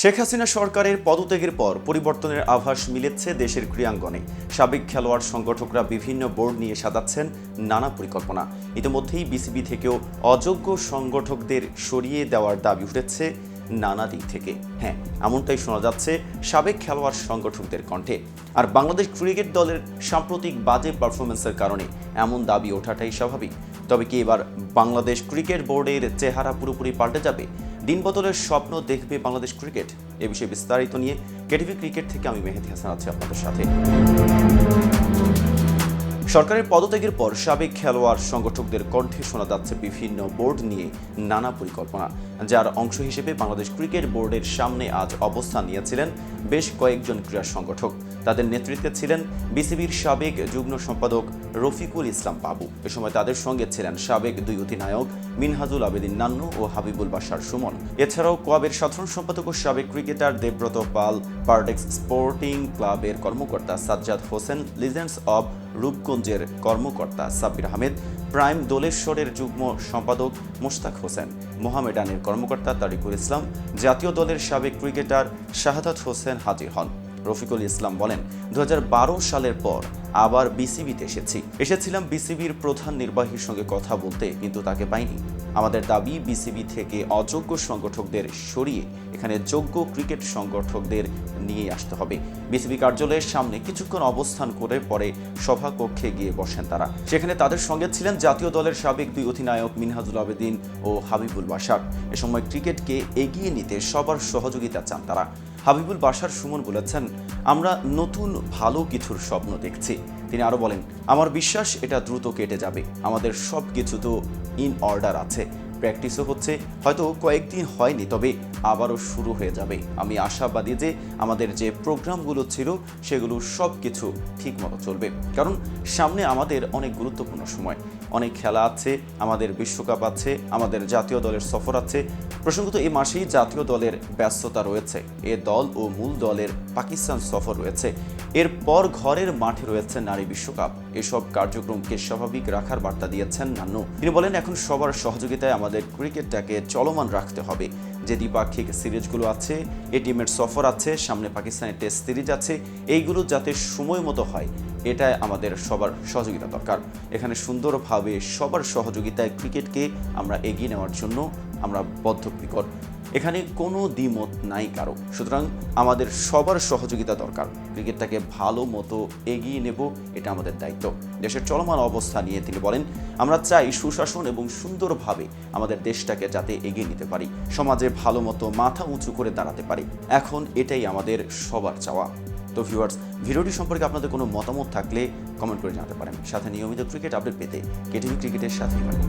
শেখ হাসিনা সরকারের পদত্যাগের পর পরিবর্তনের আভাস মিলেছে দেশের ক্রীড়াঙ্গনে। সাবেক খেলোয়াড় সংগঠকরা বিভিন্ন বোর্ড নিয়ে সাজাচ্ছেন নানা পরিকল্পনা। ইতিমধ্যেই বিসিবি থেকেও অযোগ্য সংগঠকদের সরিয়ে দেওয়ার দাবি উঠেছে নানা দিক থেকে। হ্যাঁ এমনটাই শোনা যাচ্ছে সাবেক খেলোয়াড় সংগঠকদের কণ্ঠে। আর বাংলাদেশ ক্রিকেট দলের সাম্প্রতিক বাজে পারফরমেন্সের কারণে এমন দাবি ওঠাটাই স্বাভাবিক। তবে কি এবার বাংলাদেশ ক্রিকেট বোর্ডের চেহারা পুরোপুরি পাল্টে যাবে? দিন বদলের স্বপ্ন দেখবে বাংলাদেশ ক্রিকেট। এ বিষয়ে বিস্তারিত নিয়ে কেটিভি ক্রিকেট থেকে আমি মেহেদি হাসান আছি আপনাদের সাথে। সরকারের পদত্যাগের পর সাবেক খেলোয়াড় সংগঠকদের কণ্ঠে শোনা যাচ্ছে বিভিন্ন বোর্ড নিয়ে নানা পরিকল্পনা, যার অংশ হিসেবে বাংলাদেশ ক্রিকেট বোর্ডের সামনে আজ অবস্থান নিয়েছিলেন বেশ কয়েকজন ক্রীড়া সংগঠক। তাদের নেতৃত্বে ছিলেন বিসিবির সাবেক যুগ্ম সম্পাদক রফিকুল ইসলাম বাবু। এ সময় তাদের সঙ্গে ছিলেন সাবেক দুই অধিনায়ক মিনহাজুল আবেদিন নান্নু ও হাবিবুল বাসার সুমন। এছাড়াও কোয়াবের সাধারণ সম্পাদক ও সাবেক ক্রিকেটার দেবব্রত পাল পার্ডেক্স স্পোর্টিং ক্লাবের কর্মকর্তা সাজ্জাদ হোসেন, লিজেন্ডস অব রূপগঞ্জের কর্মকর্তা সাব্বির আহমেদ, প্রাইম দোলেশ্বরের যুগ্ম সম্পাদক মোশতাক হোসেন, মোহামেডানের কর্মকর্তা তারিকুল ইসলাম, জাতীয় দলের সাবেক ক্রিকেটার শাহাদাত হোসেন হাজির হন। রফিকুল ইসলাম বলেন দু হাজার বারো সালের পর আবার বিসিবিতে এসেছি। এসেছিলাম বিসিবির প্রধান নির্বাহীর সঙ্গে কথা বলতে, কিন্তু তাকে পাইনি। আমাদের দাবি, বিসিবি থেকে অযোগ্য সংগঠকদের সরিয়ে এখানে যোগ্য ক্রিকেট সংগঠকদের নিয়ে আসতে হবে। বিসিবি কার্যালয়ের সামনে কিছুক্ষণ অবস্থান করে পরে সভাকক্ষে গিয়ে বসেন তারা। সেখানে তাদের সঙ্গে ছিলেন জাতীয় দলের সাবেক দুই অধিনায়ক মিনহাজুল আবেদিন ও হাবিবুল বাসার এ সময় ক্রিকেটকে এগিয়ে নিতে সবার সহযোগিতা চান তারা। হাবিবুল বাসার সুমন বলেছেন, আমরা নতুন ভালো কিছুর স্বপ্ন দেখছি। তিনি আরও বলেন, আমার বিশ্বাস এটা দ্রুত কেটে যাবে। আমাদের সব কিছু তো ইন অর্ডার আছে। প্র্যাকটিসও হচ্ছে, হয়তো কয়েকদিন হয়নি, তবে আবারও শুরু হয়ে যাবে। আমি আশাবাদী যে আমাদের যে প্রোগ্রামগুলো ছিল, সেগুলো সব কিছু ঠিকমতো চলবে। কারণ সামনে আমাদের অনেক গুরুত্বপূর্ণ সময়। অনেক খেলা আছে, আমাদের বিশ্বকাপ আছে, আমাদের জাতীয় দলের সফর আছে প্রসঙ্গত এই মাসেই জাতীয় দলের ব্যস্ততা রয়েছে। এ দল ও মূল দলের পাকিস্তান সফর রয়েছে। এরপর ঘরের মাঠে রয়েছে নারী বিশ্বকাপ। এসব কার্যক্রমকে স্বাভাবিক রাখার বার্তা দিয়েছেন নান্নু। তিনি বলেন, এখন সবার সহযোগিতায় আমাদের ক্রিকেটটাকে চলমান রাখতে হবে। যে দ্বিপাক্ষিক সিরিজগুলো আছে, এ টিমের সফর আছে, সামনে পাকিস্তানের টেস্ট সিরিজ আছে, এইগুলো যাতে সময় মতো হয়, এটাই আমাদের সবার সহযোগিতা দরকার। এখানে সুন্দরভাবে সবার সহযোগিতায় ক্রিকেটকে আমরা এগিয়ে নেওয়ার জন্য আমরা বদ্ধপরিকর এখানে কোনো দ্বিমত নাই কারও। সুতরাং আমাদের সবার সহযোগিতা দরকার। ক্রিকেটটাকে ভালো মতো এগিয়ে নেব, এটা আমাদের দায়িত্ব। দেশের চলমান অবস্থা নিয়ে তিনি বলেন, আমরা চাই সুশাসন এবং সুন্দরভাবে আমাদের দেশটাকে যাতে এগিয়ে নিতে পারি। সমাজে ভালো মতো মাথা উঁচু করে দাঁড়াতে পারি। এখন এটাই আমাদের সবার চাওয়া। তো ভিউয়ার্স ভিডিওটি সম্পর্কে আপনাদের কোনো মতামত থাকলে কমেন্ট করে জানাতে পারেন। সাথে নিয়মিত ক্রিকেট আপডেট পেতে কেটিভি ক্রিকেটের সাথেই পারেন